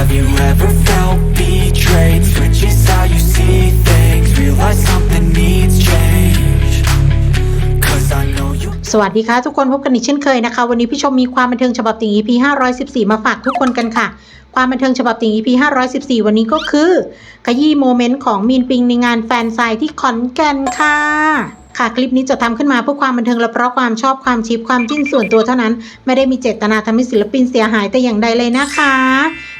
Have you ever felt betrayed? Switches how you see things Realize something needs change Cause I know you สวัสดีค่ะ ทุกคนพบกันอีกเช่นเคยนะคะ วันนี้พี่ชมมีความบันเทิงฉบับติ่ง EP 514 มาฝากทุกคนกันค่ะ ความบันเทิงฉบับติ่ง EP 514 วันนี้ก็คือขยี้โมเมนต์ของมีนปิงในงานแฟนไซที่ขอนแก่นค่ะ ค่ะคลิปนี้จะทำขึ้นมาเพื่อความบันเทิงและเพราะความชอบความชิปความจิ้นส่วนตัวเท่านั้น ไม่ได้มีเจตนาทำให้ศิลปินเสียหายแต่อย่างใดเลยนะคะ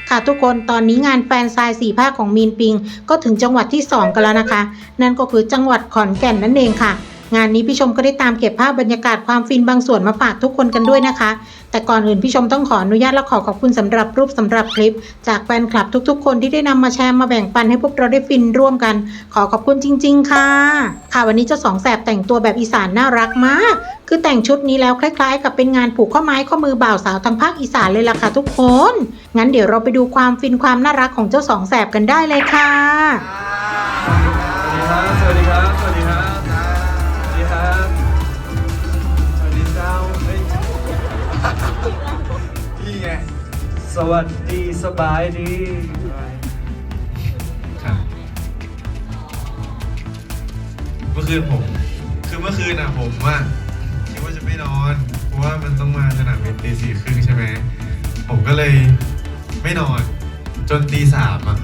ค่ะทุกคนตอนนี้งานแฟนไซายสี่ภาคของมีนปิง ก็ถึงจังหวัดที่ 2 กันแล้วนะคะ นั่นก็คือจังหวัดขอนแก่นนั่นเองค่ะ งานนี้พี่ชมก็ได้ตามเก็บภาพบรรยากาศความฟินบางส่วนมาฝากทุกคนกันด้วยนะคะ แต่ก่อนอื่นพี่ชมต้องขออนุญาตและขอขอบคุณสำหรับรูปสำหรับคลิป จากแฟนคลับทุกๆ คนที่ได้นำมาแชร์มาแบ่งปันให้พวกเราได้ฟินร่วมกัน ขอขอบคุณจริง ๆ ค่ะ ค่ะวันนี้เจ้าสองแสบแต่งตัวแบบอีสานน่ารักมาก คือแต่งชุดนี้แล้วคล้าย ๆ กับเป็นงานผูกข้อไม้ข้อมือบ่าวสาวทางภาคอีสานเลยล่ะค่ะทุกคน งั้นเดี๋ยวเราไปดูความฟินความน่ารักของเจ้าสองแสบกันได้เลยค่ะ สวัสดีครับสวัสดีครับ สวัสดีสบายดีครับเมื่อคืนผม คือเมื่อคืนอะผมว่าคิดว่าจะไม่นอน เพราะว่ามันต้องมาสนามบินตีสี่ครึ่งใช่ไหม ผมก็เลยไม่นอน จนตีสามอะ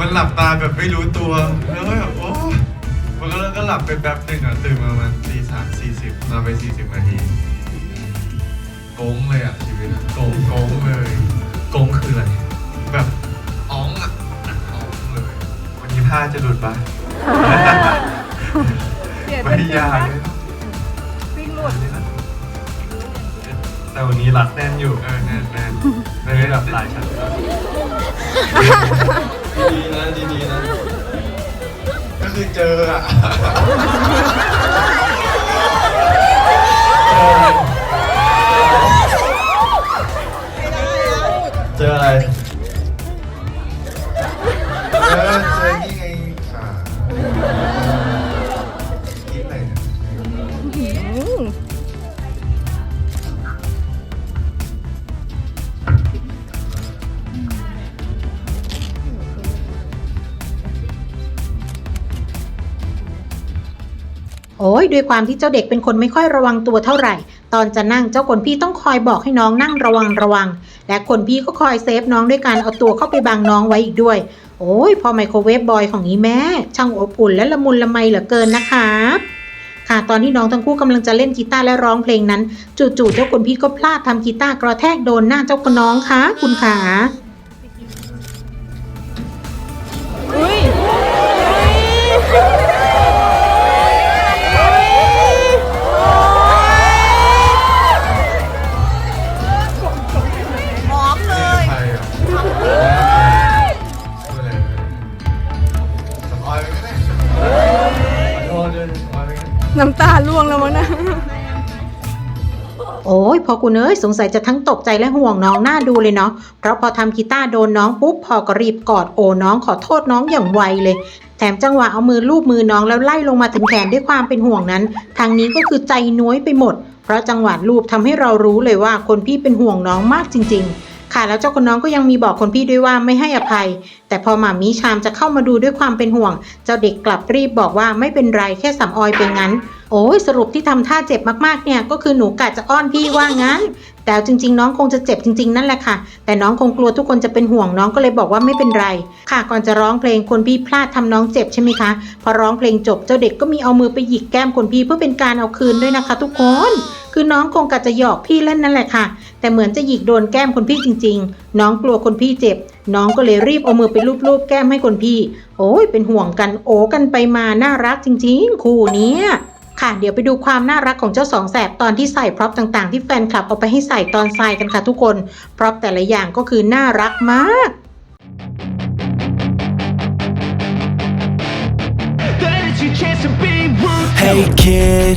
มันหลับตาแบบไม่รู้ตัว แล้วก็แบบโอ้มันก็ก็หลับไปแป๊บหนึ่งอะตื่นมาประมาณตีสามสี่สิบนอนไปสี่สิบนาที โกงเลยอะชีวิตโกงโกงเลยโกงคืออะไร แบบอ๋องอะอ๋องเลย วันนี้ผ้าจะหลุดปะไม่ยากเลยวิ่งหลุดแต่วันนี้รัดแน่นอยู่เออแน่นแน่นไม่ได้แบบหลายชั้นดีๆนะดีๆนะก็คือเจออะ เจออะไรเจอเจอนี่ไงค่ะคิดอะไรเนี่ยโอ้ยด้วยความที่เจ้าเด็กเป็นคนไม่ค่อยระวังตัวเท่าไหร่ ตอนจะนั่งเจ้าคนพี่ต้องคอยบอกให้น้องนั่งระวังระวัง และคนพี่ก็คอยเซฟน้องด้วยการเอาตัวเข้าไปบังน้องไว้อีกด้วย โอ้ยพอไมโครเวฟบอยของนี้แม่ช่างอบอุ่นและละมุนละไมเหลือเกินนะคะค่ะตอนที่น้องทั้งคู่กำลังจะเล่นกีตาร์และร้องเพลงนั้น จู่ๆเจ้าคนพี่ก็พลาดทำกีตาร์กระแทกโดนหน้าเจ้าคนน้องค่ะคุณขา คุณเอ้ยสงสัยจะทั้งตกใจและห่วงน้องหน้าดูเลยเนาะเพราะพอทำกีตาร์โดนน้องปุ๊บพอก็รีบกอดโอน้องขอโทษน้องอย่างไวเลย แถมจังหวะเอามือลูบมือน้องแล้วไล่ลงมาถึงแขนด้วยความเป็นห่วงนั้น ทางนี้ก็คือใจน้อยไปหมด เพราะจังหวะลูบทำให้เรารู้เลยว่าคนพี่เป็นห่วงน้องมากจริง ๆ ค่ะแล้วเจ้าคนน้องก็ยังมีบอกคนพี่ด้วยว่าไม่ให้อภัย แต่พอหมามีชามจะเข้ามาดูด้วยความเป็นห่วง เจ้าเด็กกลับรีบบอกว่าไม่เป็นไรแค่สำออยเป็นงั้น โอ้ยสรุปที่ทำท่าเจ็บมากๆเนี่ยก็คือหนูกะจะอ้อนพี่ว่างั้น แต่จริง ๆ น้องคงจะเจ็บจริง ๆ นั่นแหละค่ะ แต่น้องคงกลัวทุกคนจะเป็นห่วงน้องก็เลยบอกว่าไม่เป็นไร ค่ะก่อนจะร้องเพลงคนพี่พลาดทำน้องเจ็บใช่ไหมคะพอร้องเพลงจบเจ้าเด็กก็มีเอามือไปหยิกแก้มคนพี่เพื่อเป็นการเอาคืนด้วยนะคะ ทุกคน คือน้องคงกะจะหยอกพี่เล่นนั่นแหละค่ะ แต่เหมือนจะหยิกโดนแก้มคนพี่จริง ๆ น้องกลัวคนพี่เจ็บ น้องก็เลยรีบเอามือไปลูบๆแก้มให้คนพี่ โอ้ยเป็นห่วงกันโอ้กันไปมาน่ารักจริง ๆ คู่เนี้ยค่ะ เดี๋ยวไปดูความน่ารักของเจ้าสองแสบตอนที่ใส่พร็อพต่างๆ ที่แฟนคลับเอาไปให้ใส่ตอนทรายกันค่ะทุกคน พร็อพแต่ละอย่างก็คือน่ารักมาก Hey kid,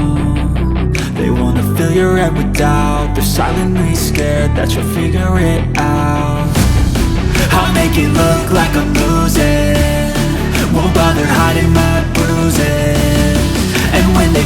They wanna fill your head with doubt. They're silently scared that you'll figure it out. I'll make it look like I'm losing. Won't bother hiding my bruises. And when they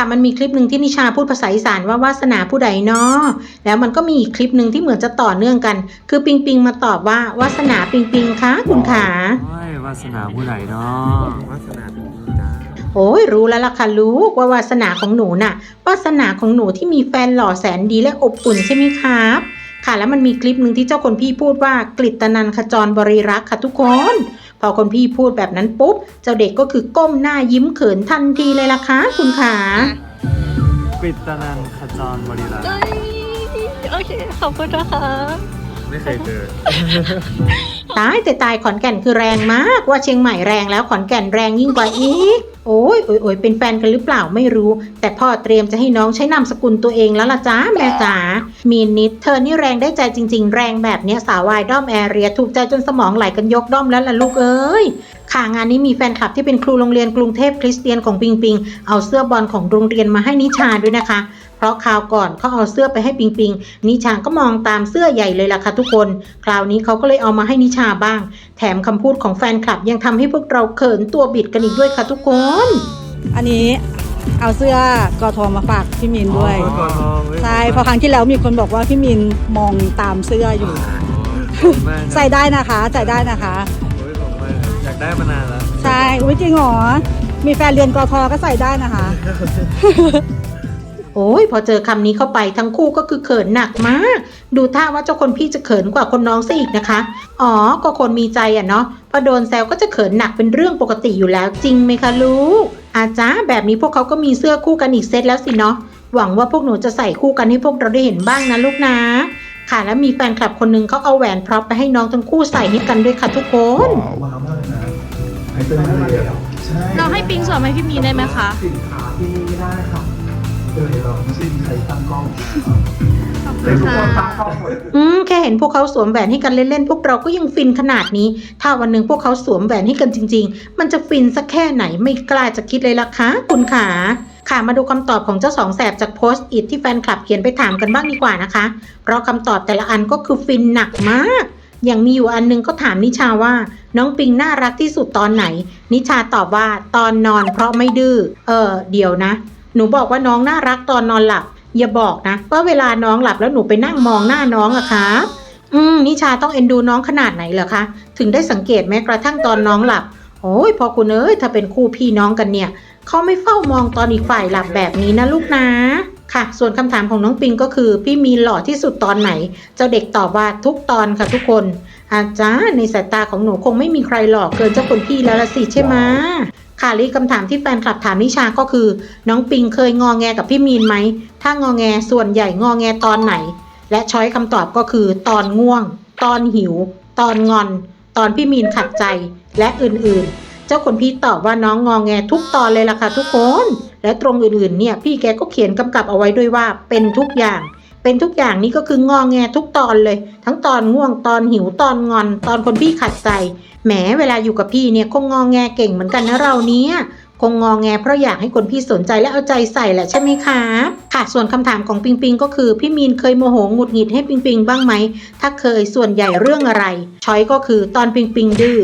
ค่ะมันมีคลิปหนึ่งที่นิชาพูดภาษาอีสานว่าวาสนาผู้ใดเนาะแล้วมันก็มีอีกคลิปหนึ่งที่เหมือนจะต่อเนื่องกัน คือปิงปิงมาตอบว่าวาสนาปิงปิงคะคุณขา โอ้ยวาสนาผู้ใดเนาะวาสนาเป็นผู้จ้าโอ้ยรู้แล้วล่ะค่ะลูกว่าวาสนาของหนูน่ะวาสนาของหนูที่มีแฟนหล่อแสนดีและอบอุ่นใช่ไหมครับ ค่ะ แล้วมันมีคลิปหนึ่งที่เจ้าคนพี่พูดว่ากฤตนันขจรบริรักษ์ค่ะทุกคน พอคนพี่พูดแบบนั้นปุ๊บ เจ้าเด็กก็คือก้มหน้ายิ้มเขินทันทีเลยล่ะคะคุณขาปิดตนันขจรบริรักษ์เอ้ยโอเคขอบคุณนะคะ ไม่เคยเจอ ตายแต่ตายขอนแก่นคือแรงมากว่าเชียงใหม่แรงแล้วขอนแก่นแรงยิ่งกว่าอีก โอ้ยโอ้ยโอยเป็นแฟนกันหรือเปล่าไม่รู้ แต่พ่อเตรียมจะให้น้องใช้นามสกุลตัวเองแล้วล่ะจ้าแม่จ๋ามีนิดเธอนี่แรงได้ใจจริง ๆ แรงแบบเนี้ยสาววายด้อมแอเรียถูกใจจนสมองไหลกันยกด้อมแล้วล่ะลูกเอ้ยค่ะงานนี้มีแฟนคลับที่เป็นครูโรงเรียนกรุงเทพคริสเตียนของปิงปิงเอาเสื้อบอลของโรงเรียนมาให้นิชาด้วยนะคะ เพราะคราวก่อนเขาเอาเสื้อไปให้ปิงปิงนิชาก็มองตามเสื้อใหญ่เลยล่ะค่ะทุกคน คราวนี้เขาก็เลยเอามาให้นิชาบ้าง แถมคำพูดของแฟนคลับยังทำให้พวกเราเขินตัวบิดกันอีกด้วยค่ะทุกคน อันนี้เอาเสื้อกอทอมาฝากพี่มินด้วยอ๋อกอทองเว้ย ใช่เพอครั้งที่แล้วมีคนบอกว่าพี่มินมองตามเสื้ออยู่ ขอบคุณมากครับใส่ได้นะคะใส่ได้นะคะ โอ้ยขอบคุณมากครับอยากได้มานานแล้ว ใช่อุ้ยจริงเหรอมีแฟนเรียนกอทอก็ใส่ได้นะคะ โอ้ยพอเจอคำนี้เข้าไปทั้งคู่ก็คือเขินหนักมาก ดูท่าว่าเจ้าคนพี่จะเขินกว่าคนน้องซะอีกนะคะ อ๋อ ก็คนมีใจอะเนาะ พอโดนแซวก็จะเขินหนักเป็นเรื่องปกติอยู่แล้วจริงไหมคะลูก อาจ้าแบบนี้พวกเขาก็มีเสื้อคู่กันอีกเซตแล้วสิเนาะ หวังว่าพวกหนูจะใส่คู่กันให้พวกเราได้เห็นบ้างนะลูกนะ ค่ะแล้วมีแฟนคลับคนหนึงเขาเอาแหวนพร็อพไปให้น้องทั้งคู่ใส่ให้กันด้วยค่ะทุกคน ว้าวมากเลยนะไอเตอร์เลยอะใช่เราให้ปิงสวมให้พี่มีนได้ไหมคะ สินค้าที่นี่ได้ครับ เดี๋ยวเราไม่ใช่ใครตั้งกล้องขอบคุแต่ณทุกคค่ะนตั้งกล้องหมดอืมแค่เห็นพวกเขาสวมแหวนให้กันเล่นๆ พวกเราก็ยังฟินขนาดนี้ ถ้าวันหนึ่งพวกเขาสวมแหวนให้กันจริง ๆ มันจะฟินสักแค่ไหนไม่กล้าจะคิดเลยล่ะคะคุณขา ค่ะมาดูคำตอบของเจ้าสองแสบจากโพสต์อิทที่แฟนคลับเขียนไปถามกันบ้างดีกว่านะคะ เพราะคำตอบแต่ละอันก็คือฟินหนักมาก อย่างมีอยู่อันหนึงก็ถามนิชาว่า น้องปิงน่ารักที่สุดตอนไหน นิชาตอบว่าตอนนอนเพราะไม่ดื้อเออเดี๋ยวนะ หนูบอกว่าน้องน่ารักตอนนอนหลับ อย่าบอกนะว่าเวลาน้องหลับแล้วหนูไปนั่งมองหน้าน้องอะคะอืมนิชาต้องเอ็นดูน้องขนาดไหนเหรอคะ ถึงได้สังเกตแม้กระทั่งตอนน้องหลับ โอ้ยพอคุณเอ้ยถ้าเป็นคู่พี่น้องกันเนี่ยเขาไม่เฝ้ามองตอนอีกฝ่ายหลับแบบนี้นะลูกนะค่ะ ส่วนคำถามของน้องปิงก็คือ พี่มีหล่อที่สุดตอนไหน เจ้าเด็กตอบว่าทุกตอนค่ะทุกคน อาจารย์ในสายตาของหนูคงไม่มีใครหล่อเกินเจ้าคนพี่แล้วละสิใช่ไหม ค่ะและอีกคำถามที่แฟนคลับถามนิชาก็คือ น้องปิงเคยงอแงกับพี่มีนไหม ถ้างอแงส่วนใหญ่งอแงตอนไหน และช้อยคำตอบก็คือ ตอนง่วง ตอนหิว ตอนงอน ตอนพี่มีนขัดใจและอื่นๆ เจ้าคนพี่ตอบว่าน้องงอแงทุกตอนเลยล่ะค่ะทุกคน และตรงอื่นๆเนี่ยพี่แกก็เขียนกำกับเอาไว้ด้วยว่าเป็นทุกอย่าง เป็นทุกอย่างนี้ก็คืององแงทุกตอนเลย ทั้งตอนง่วงตอนหิวตอนงอน ตอนคนพี่ขัดใจแหมเวลาอยู่กับพี่เนี่ยคงงองแงเก่งเหมือนกันนะเราเนี่ยคงงองแงเพราะอยากให้คนพี่สนใจและเอาใจใส่แหละใช่ไหมคะค่ะส่วนคำถามของปิงปิงก็คือ พี่มีนเคยโมโหหงุดหงิดให้ปิงปิงบ้างไหมถ้าเคยส่วนใหญ่เรื่องอะไรช้อยก็คือตอนปิงปิงดื้อ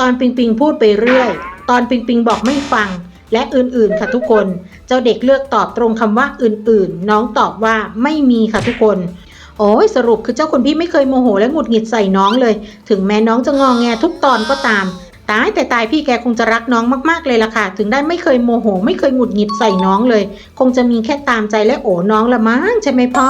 ตอนปิงปิงพูดไปเรื่อย ตอนปิงปิงบอกไม่ฟัง และอื่นๆ ค่ะทุกคน เจ้าเด็กเลือกตอบตรงคำว่าอื่นๆ น้องตอบว่าไม่มีค่ะทุกคนโอ้ยสรุปคือเจ้าคนพี่ไม่เคยโมโหและหงุดหงิดใส่น้องเลย ถึงแม้น้องจะงองแงทุกตอนก็ตาม ตายแต่ตายพี่แกคงจะรักน้องมากๆเลยล่ะค่ะ ถึงได้ไม่เคยโมโห ไม่เคยหงุดหงิดใส่น้องเลย คงจะมีแค่ตามใจและโอน้องละมั้งใช่ไหมพ่อ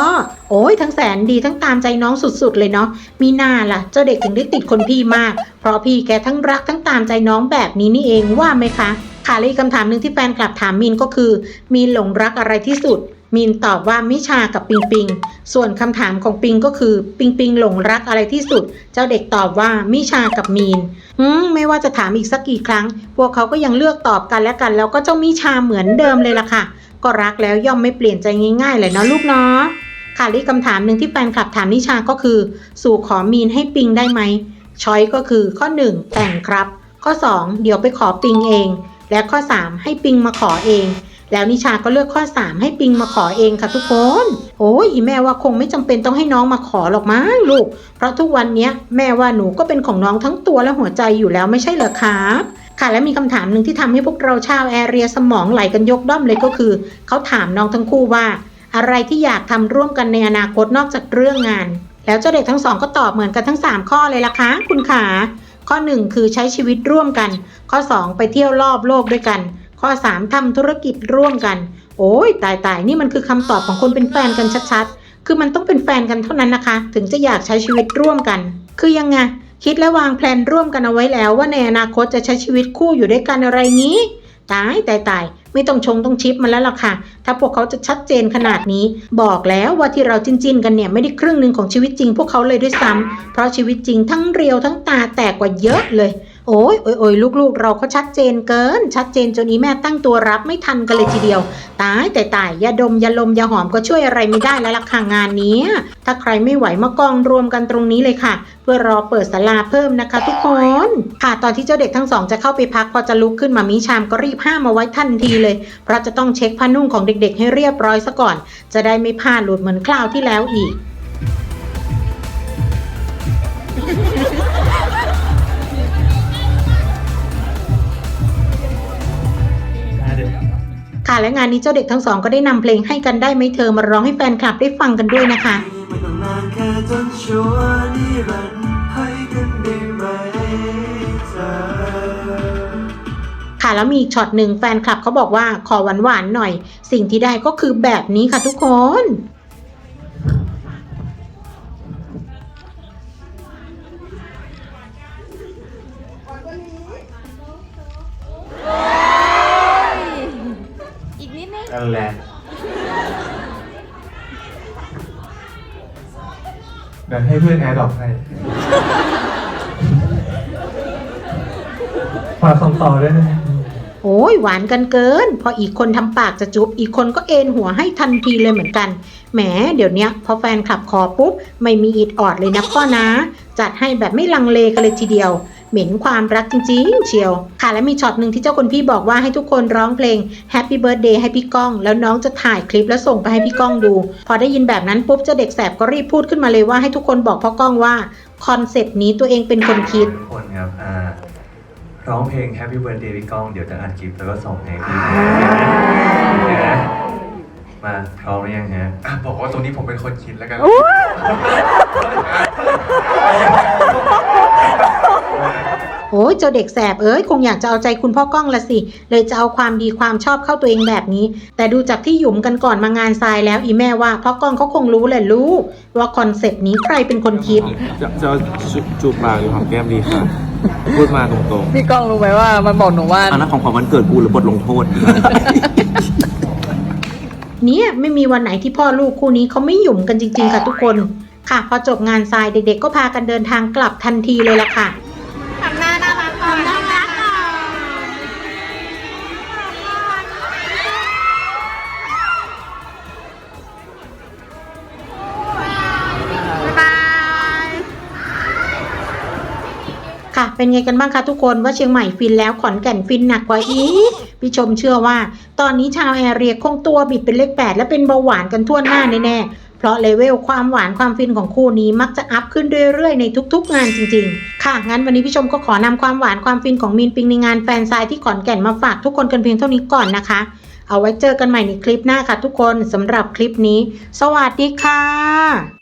โอ้ยทั้งแสนดีทั้งตามใจน้องสุดๆเลยเนาะมีหน้าล่ะ เจ้าเด็กถึงได้ติดคนพี่มาก เพราะพี่แกทั้งรักทั้งตามใจน้องแบบนี้นี่เองว่าไหมคะค่ะและอีกคำถามหนึ่งที่แฟนคลับถามมีนก็คือ มีนหลงรักอะไรที่สุด มีนตอบว่ามิชากับปิงปิง ส่วนคำถามของปิงก็คือ ปิงปิงหลงรักอะไรที่สุด เจ้าเด็กตอบว่ามิชากับมีนอืมไม่ว่าจะถามอีกสักกี่ครั้ง พวกเขาก็ยังเลือกตอบกันและกัน แล้วก็เจ้ามิชาเหมือนเดิมเลยล่ะค่ะ ก็รักแล้วย่อมไม่เปลี่ยนใจง่ายๆเลยเนาะลูกเนาะค่ะและอีคำถามหนึ่งที่แฟนคลับถามนิชาก็คือ สู่ขอมีนให้ปิงได้ไหมช้อยก็คือข้อ 1 แต่งครับ ข้อ 2 เดี๋ยวไปขอปิงเอง และข้อ 3 ให้ปิงมาขอเอง แล้วนิชาก็เลือกข้อ 3 ให้ปิงมาขอเองค่ะทุกคน โอ้ยแม่ว่าคงไม่จำเป็นต้องให้น้องมาขอหรอกมั้งลูก เพราะทุกวันนี้แม่ว่าหนูก็เป็นของน้องทั้งตัวและหัวใจอยู่แล้วไม่ใช่เหรอครับค่ะและมีคำถามหนึ่งที่ทำให้พวกเราชาวแอเรียสมองไหลกันยกด้อมเลยก็คือ เขาถามน้องทั้งคู่ว่า อะไรที่อยากทำร่วมกันในอนาคตนอกจากเรื่องงาน แล้วเจ้าเด็กทั้งสองก็ตอบเหมือนกันทั้ง 3 ข้อเลยล่ะคะ คุณขาข้อ 1 คือใช้ชีวิตร่วมกัน ข้อ 2 ไปเที่ยวรอบโลกด้วยกัน ข้อ 3ทำธุรกิจร่วมกัน โอ้ยตายตายนี่มันคือคำตอบของคนเป็นแฟนกันชัดๆ คือมันต้องเป็นแฟนกันเท่านั้นนะคะ ถึงจะอยากใช้ชีวิตร่วมกัน คือยังไงคิดและวางแผนร่วมกันเอาไว้แล้ว ว่าในอนาคตจะใช้ชีวิตคู่อยู่ด้วยกันอะไรงี้ตายตายตายไม่ต้องชงต้องชิปมันแล้วล่ะค่ะ ถ้าพวกเขาจะชัดเจนขนาดนี้ บอกแล้วว่าที่เราจินจินๆกันเนี่ยไม่ได้ครึ่งหนึ่งของชีวิตจริงพวกเขาเลยด้วยซ้ำเพราะชีวิตจริงทั้งเรียวทั้งตาแตกกว่าเยอะเลย โอ้ยโอ้ยโอ้ยลูกๆ เราก็ชัดเจนเกิน ชัดเจนจนอีแม่ตั้งตัวรับไม่ทันกันเลยทีเดียว ตายแต่ตายยาดมยาลมยาหอมก็ช่วยอะไรไม่ได้แล้วล่ะค่ะงานนี้ ถ้าใครไม่ไหวมากองรวมกันตรงนี้เลยค่ะ เพื่อรอเปิดศาลาเพิ่มนะคะ ทุกคนค่ะตอนที่เจ้าเด็กทั้งสองจะเข้าไปพักพอจะลุกขึ้นมามีชามก็รีบห้ามมาไว้ทันทีเลย เพราะจะต้องเช็คผ้านุ่งของเด็ก ๆ ให้เรียบร้อยซะก่อน จะได้ไม่พลาดหลุดเหมือนคราวที่แล้วอีก ค่ะและงานนี้เจ้าเด็กทั้งสองก็ได้นำเพลงให้กันได้ไหมเธอมาร้องให้แฟนคลับได้ฟังกันด้วยนะคะค่ะแล้วมีอีกช็อตหนึ่งแฟนคลับเขาบอกว่าขอหวานหวานๆหน่อย สิ่งที่ได้ก็คือแบบนี้ค่ะทุกคน อี กนิดนึงนั่นแหละเดี๋ยวให้เพื่อนแอร์ดรอปให้ฝากส่งต่อด้วยนะโอ้ยหวานกันเกิน พออีกคนทำปากจะจุ๊บอีกคนก็เอนหัวให้ทันทีเลยเหมือนกันแหมเดี๋ยวเนี้ยพอแฟนคลับคอปุ๊บ ไม่มีอิดออดเลยนะพ่อนะ จัดให้แบบไม่ลังเลกันเลยทีเดียว เหม็นความรักจริงๆ เชียว ค่ะและมีช็อตหนึ่งที่เจ้าคนพี่บอกว่าให้ทุกคนร้องเพลง Happy Birthday ให้พี่ก้อง แล้วน้องจะถ่ายคลิปแล้วส่งไปให้พี่ก้องดู พอได้ยินแบบนั้นปุ๊บเจ้าเด็กแสบก็รีบพูดขึ้นมาเลยว่าให้ทุกคนบอกพ่อก้องว่าคอนเซปต์นี้ตัวเองเป็นคนคิด ทุกคนครับอ่าร้องเพลง Happy Birthday พี่ก้อง เดี๋ยวจะอัดคลิปแล้วก็ส่งให้พี่นะมาพร้อมหรือยังฮะอะบอกว่าตรงนี้ผมเป็นคนคิดแล้วกัน โอ้ยเจ้าเด็กแสบเอ้ยคงอยากจะเอาใจคุณพ่อก้องละสิ เลยจะเอาความดีความชอบเข้าตัวเองแบบนี้ แต่ดูจากที่หยุมกันก่อนมางานทรายแล้วอีแม่ว่าพ่อก้องเขาคงรู้แหละลูกว่าคอนเซปต์นี้ใครเป็นคนคิด จะจะจูจูบปากหรือหอมแก้มดีค่ะ พูดมาตรงพี่ก้องรู้ไหมว่ามันบอกหนูว่า ๆอันนั้นของของวันเกิดกูหรือบทลงโทษ เนี่ยไม่มีวันไหนที่พ่อลูกคู่นี้เขาไม่หยุ่มกันจริงๆค่ะทุกคน ค่ะ พอจบงานทรายเด็กๆก็พากันเดินทางกลับทันทีเลยล่ะค่ะ ค่ะ เป็นไงกันบ้างคะทุกคนว่าเชียงใหม่ฟินแล้วขอนแก่นฟินหนักกว่าอีกพี่ชมเชื่อว่า ตอนนี้ชาวแอร์เรียคงตัวบิดเป็นเลขแปดและเป็นเบาหวานกันทั่วหน้าแน่ๆเพราะเลเวลความหวานความฟินของคู่นี้มักจะอัพขึ้นเรื่อยๆในทุกๆงานจริง ๆ ค่ะ งั้นวันนี้พี่ชมก็ขอนำความหวานความฟินของมีนปิงในงานแฟนไซที่ขอนแก่นมาฝากทุกคนกันเพียงเท่านี้ก่อนนะคะ เอาไว้เจอกันใหม่ในคลิปหน้าค่ะทุกคนสำหรับคลิปนี้ สวัสดีค่ะ